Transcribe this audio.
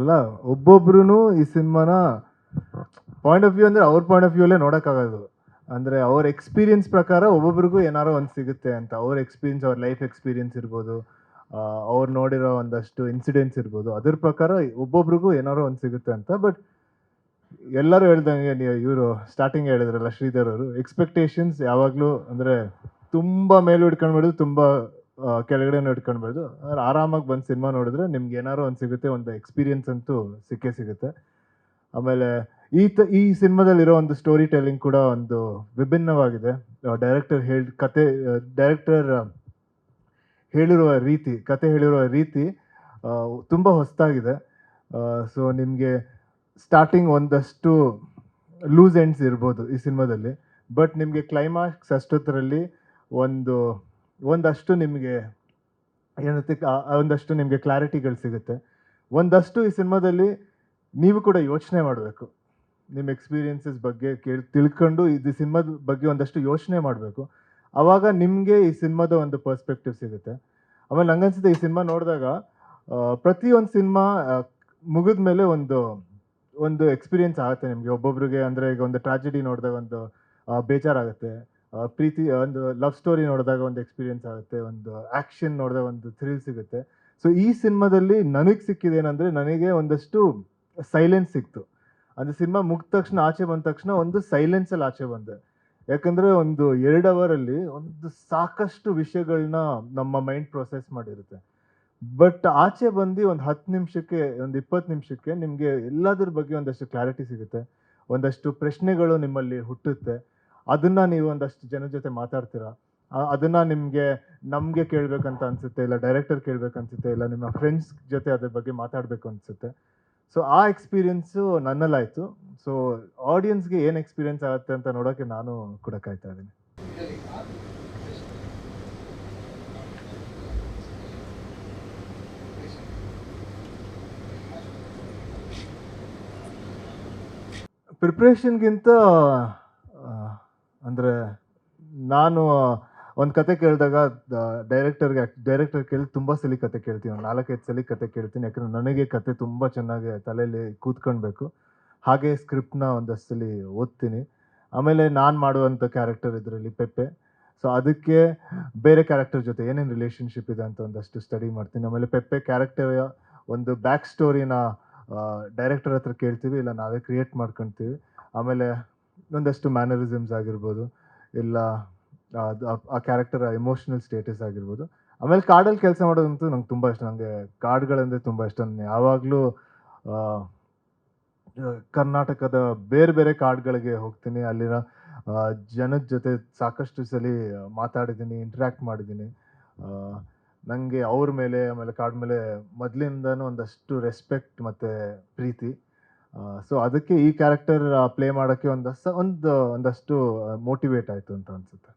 ಅಲ್ಲ ಒಬ್ಬೊಬ್ರು ಈ ಸಿನಿಮಾನ ಪಾಯಿಂಟ್ ಆಫ್ ವ್ಯೂ ಅಂದ್ರೆ ಅವ್ರ ಪಾಯಿಂಟ್ ಆಫ್ ವ್ಯೂ ಅಲ್ಲೇ ನೋಡೋಕ್ಕಾಗೋದು. ಅಂದ್ರೆ ಅವ್ರ ಎಕ್ಸ್ಪೀರಿಯನ್ಸ್ ಪ್ರಕಾರ ಒಬ್ಬೊಬ್ರಿಗೂ ಏನಾರೋ ಒಂದು ಸಿಗುತ್ತೆ ಅಂತ. ಅವ್ರ ಎಕ್ಸ್ಪೀರಿಯನ್ಸ್ ಅವ್ರ ಲೈಫ್ ಎಕ್ಸ್ಪೀರಿಯನ್ಸ್ ಇರ್ಬೋದು ಅವ್ರು ನೋಡಿರೋ ಒಂದಷ್ಟು ಇನ್ಸಿಡೆಂಟ್ಸ್ ಇರ್ಬೋದು. ಅದ್ರ ಪ್ರಕಾರ ಒಬ್ಬೊಬ್ರಿಗೂ ಏನಾರೋ ಒಂದು ಸಿಗುತ್ತೆ ಅಂತ. ಬಟ್ ಎಲ್ಲರೂ ಹೇಳ್ದಂಗೆ ಇವರು ಸ್ಟಾರ್ಟಿಂಗ್ ಹೇಳಿದ್ರಲ್ಲ ಶ್ರೀಧರ್ ಅವರು ಎಕ್ಸ್ಪೆಕ್ಟೇಷನ್ಸ್ ಯಾವಾಗಲೂ ಅಂದರೆ ತುಂಬ ಮೇಲೂ ಹಿಡ್ಕೊಂಡ್ಬಿಡೋದು ತುಂಬ ಆ, ನೋಡ್ಕೊಳ್ಬೋದು. ಅಂದ್ರೆ ಆರಾಮಾಗಿ ಬಂದು ಸಿನಿಮಾ ನೋಡಿದ್ರೆ ನಿಮ್ಗೆ ಏನಾರೋ ಒಂದು ಸಿಗುತ್ತೆ ಒಂದು ಎಕ್ಸ್ಪೀರಿಯನ್ಸ್ ಅಂತೂ ಸಿಕ್ಕೇ ಸಿಗುತ್ತೆ. ಆಮೇಲೆ ಈ ತ ಈ ಸಿನಿಮಾದಲ್ಲಿರೋ ಒಂದು ಸ್ಟೋರಿ ಟೆಲ್ಲಿಂಗ್ ಕೂಡ ಒಂದು ವಿಭಿನ್ನವಾಗಿದೆ. ಡೈರೆಕ್ಟರ್ ಹೇಳಿ ಕತೆ ಡೈರೆಕ್ಟರ್ ಹೇಳಿರುವ ರೀತಿ ಕತೆ ಹೇಳಿರುವ ರೀತಿ ತುಂಬ ಹೊಸದಾಗಿದೆ ಸೊ ನಿಮಗೆ ಸ್ಟಾರ್ಟಿಂಗ್ ಒಂದಷ್ಟು ಲೂಸ್ ಎಂಡ್ಸ್ ಇರ್ಬೋದು ಈ ಸಿನಿಮಾದಲ್ಲಿ. ಬಟ್ ನಿಮಗೆ ಕ್ಲೈಮ್ಯಾಕ್ಸ್ ಅಷ್ಟೊತ್ತರಲ್ಲಿ ಒಂದು ಒಂದಷ್ಟು ನಿಮಗೆ ಏನಂತೆ ಒಂದಷ್ಟು ನಿಮಗೆ ಕ್ಲಾರಿಟಿಗಳು ಸಿಗುತ್ತೆ. ಒಂದಷ್ಟು ಈ ಸಿನಿಮಾದಲ್ಲಿ ನೀವು ಕೂಡ ಯೋಚನೆ ಮಾಡಬೇಕು. ನಿಮ್ಮ ಎಕ್ಸ್ಪೀರಿಯನ್ಸಸ್ ಬಗ್ಗೆ ಕೇಳಿ, ತಿಳ್ಕೊಂಡು ಇದು ಸಿನಿಮಾದ ಬಗ್ಗೆ ಒಂದಷ್ಟು ಯೋಚನೆ ಮಾಡಬೇಕು. ಆವಾಗ ನಿಮಗೆ ಈ ಸಿನಿಮಾದ ಒಂದು ಪರ್ಸ್ಪೆಕ್ಟಿವ್ ಸಿಗುತ್ತೆ. ಆಮೇಲೆ ನಂಗನ್ಸುತ್ತೆ ಈ ಸಿನಿಮಾ ನೋಡಿದಾಗ ಪ್ರತಿಯೊಂದು ಸಿನಿಮಾ ಮುಗಿದ ಮೇಲೆ ಒಂದು ಒಂದು ಎಕ್ಸ್ಪೀರಿಯನ್ಸ್ ಆಗುತ್ತೆ ನಿಮಗೆ. ಒಬ್ಬೊಬ್ರಿಗೆ ಅಂದರೆ ಈಗ ಒಂದು ಟ್ರಾಜಿಡಿ ನೋಡಿದಾಗ ಒಂದು ಬೇಜಾರಾಗುತ್ತೆ. ಪ್ರೀತಿ ಒಂದು ಲವ್ ಸ್ಟೋರಿ ನೋಡಿದಾಗ ಒಂದು ಎಕ್ಸ್ಪೀರಿಯನ್ಸ್ ಆಗುತ್ತೆ, ಒಂದು ಆ್ಯಕ್ಷನ್ ನೋಡಿದಾಗ ಒಂದು ಥ್ರಿಲ್ ಸಿಗುತ್ತೆ. ಸೊ ಈ ಸಿನಿಮಾದಲ್ಲಿ ನನಗೆ ಸಿಕ್ಕಿದೆ ಏನಂದರೆ ನನಗೆ ಒಂದಷ್ಟು ಸೈಲೆನ್ಸ್ ಸಿಕ್ತು. ಅಂದರೆ ಸಿನಿಮಾ ಮುಗಿದ ತಕ್ಷಣ, ಆಚೆ ಬಂದ ತಕ್ಷಣ ಒಂದು ಸೈಲೆನ್ಸಲ್ಲಿ ಆಚೆ ಬಂದೆ. ಯಾಕಂದರೆ ಒಂದು ಎರಡು ಅವರಲ್ಲಿ ಒಂದು ಸಾಕಷ್ಟು ವಿಷಯಗಳನ್ನ ನಮ್ಮ ಮೈಂಡ್ ಪ್ರೊಸೆಸ್ ಮಾಡಿರುತ್ತೆ. ಬಟ್ ಆಚೆ ಬಂದು ಒಂದು ಹತ್ತು ನಿಮಿಷಕ್ಕೆ, ಒಂದು ಇಪ್ಪತ್ತು ನಿಮಿಷಕ್ಕೆ ನಿಮಗೆ ಎಲ್ಲದ್ರ ಬಗ್ಗೆ ಒಂದಷ್ಟು ಕ್ಲಾರಿಟಿ ಸಿಗುತ್ತೆ. ಒಂದಷ್ಟು ಪ್ರಶ್ನೆಗಳು ನಿಮ್ಮಲ್ಲಿ ಹುಟ್ಟುತ್ತೆ. ಅದನ್ನ ನೀವು ಒಂದಷ್ಟು ಜನ ಜೊತೆ ಮಾತಾಡ್ತೀರಾ? ಅದನ್ನು ನಿಮಗೆ, ನಮಗೆ ಕೇಳಬೇಕಂತ ಅನ್ಸುತ್ತೆ, ಇಲ್ಲ ಡೈರೆಕ್ಟರ್ ಕೇಳಬೇಕನ್ಸುತ್ತೆ ಇಲ್ಲ ನಿಮ್ಮ ಫ್ರೆಂಡ್ಸ್ ಜೊತೆ ಅದ್ರ ಬಗ್ಗೆ ಮಾತಾಡಬೇಕು ಅನ್ಸುತ್ತೆ. ಸೊ ಆ ಎಕ್ಸ್ಪೀರಿಯನ್ಸು ನನ್ನಲ್ಲಾಯಿತು. ಸೊ ಆಡಿಯನ್ಸ್ಗೆ ಏನು ಎಕ್ಸ್ಪೀರಿಯನ್ಸ್ ಆಗುತ್ತೆ ಅಂತ ನೋಡೋಕ್ಕೆ ನಾನು ಕೂಡ ಕಾಯ್ತಾ ಇದ್ದೀನಿ. ಪ್ರಿಪ್ರೇಷನ್ಗಿಂತ ಅಂದರೆ ನಾನು ಒಂದು ಕತೆ ಕೇಳಿದಾಗ ಡೈರೆಕ್ಟರ್ಗೆ, ಡೈರೆಕ್ಟರ್ ಕೇಳಿ ತುಂಬ ಸಲ ಕತೆ ಕೇಳ್ತೀನಿ. ಒಂದು ನಾಲ್ಕೈದು ಸಲ ಕತೆ ಕೇಳ್ತೀನಿ. ಯಾಕಂದ್ರೆ ನನಗೆ ಕತೆ ತುಂಬ ಚೆನ್ನಾಗಿ ತಲೆಯಲ್ಲಿ ಕೂತ್ಕೊಳ್ಬೇಕು. ಹಾಗೆ ಸ್ಕ್ರಿಪ್ಟ್ನ ಒಂದಷ್ಟು ಸಲ ಓದ್ತೀನಿ. ಆಮೇಲೆ ನಾನು ಮಾಡುವಂಥ ಕ್ಯಾರೆಕ್ಟರ್ ಇದರಲ್ಲಿ ಪೆಪ್ಪೆ. ಸೊ ಅದಕ್ಕೆ ಬೇರೆ ಕ್ಯಾರೆಕ್ಟರ್ ಜೊತೆ ಏನೇನು ರಿಲೇಷನ್ಶಿಪ್ ಇದೆ ಅಂತ ಒಂದಷ್ಟು ಸ್ಟಡಿ ಮಾಡ್ತೀನಿ. ಆಮೇಲೆ ಪೆಪ್ಪೆ ಕ್ಯಾರೆಕ್ಟರ್ ಒಂದು ಬ್ಯಾಕ್ ಸ್ಟೋರಿನ ಡೈರೆಕ್ಟರ್ ಹತ್ರ ಕೇಳ್ತೀವಿ. ಇಲ್ಲ ನಾವೇ ಕ್ರಿಯೇಟ್ ಮಾಡ್ಕೊಳ್ತೀವಿ ಆಮೇಲೆ ಒಂದಷ್ಟು ಮ್ಯಾನರಿಸಮ್ಸ್ ಆಗಿರ್ಬೋದು, ಇಲ್ಲ, ಆ- ಕ್ಯಾರೆಕ್ಟರ್ ಎಮೋಷನಲ್ ಸ್ಟೇಟಸ್ ಆಗಿರ್ಬೋದು. ಆಮೇಲೆ ಕಾಡಲ್ಲಿ ಕೆಲಸ ಮಾಡೋದಂತೂ ನಂಗೆ ತುಂಬ ಇಷ್ಟ. ನನಗೆ ಕಾಡುಗಳಂದರೆ ತುಂಬ ಇಷ್ಟ. ನಾನು ಯಾವಾಗಲೂ ಕರ್ನಾಟಕದ ಬೇರೆ ಬೇರೆ ಕಾಡುಗಳಿಗೆ ಹೋಗ್ತೀನಿ. ಅಲ್ಲಿನ ಜನದ ಜೊತೆ ಸಾಕಷ್ಟು ಸಲ ಮಾತಾಡಿದ್ದೀನಿ ಇಂಟ್ರ್ಯಾಕ್ಟ್ ಮಾಡಿದ್ದೀನಿ ನನಗೆ ಅವ್ರ ಮೇಲೆ, ಆಮೇಲೆ ಕಾಡ್ ಮೇಲೆ ಮೊದಲಿಂದನೂ ಒಂದಷ್ಟು ರೆಸ್ಪೆಕ್ಟ್ ಮತ್ತು ಪ್ರೀತಿ. ಸೊ ಅದಕ್ಕೆ ಈ ಕ್ಯಾರೆಕ್ಟರ್ ಪ್ಲೇ ಮಾಡೋಕ್ಕೆ ಒಂದಷ್ಟು ಒಂದು ಒಂದಷ್ಟು ಮೋಟಿವೇಟ್ ಆಯಿತು ಅಂತ ಅನಿಸುತ್ತೆ.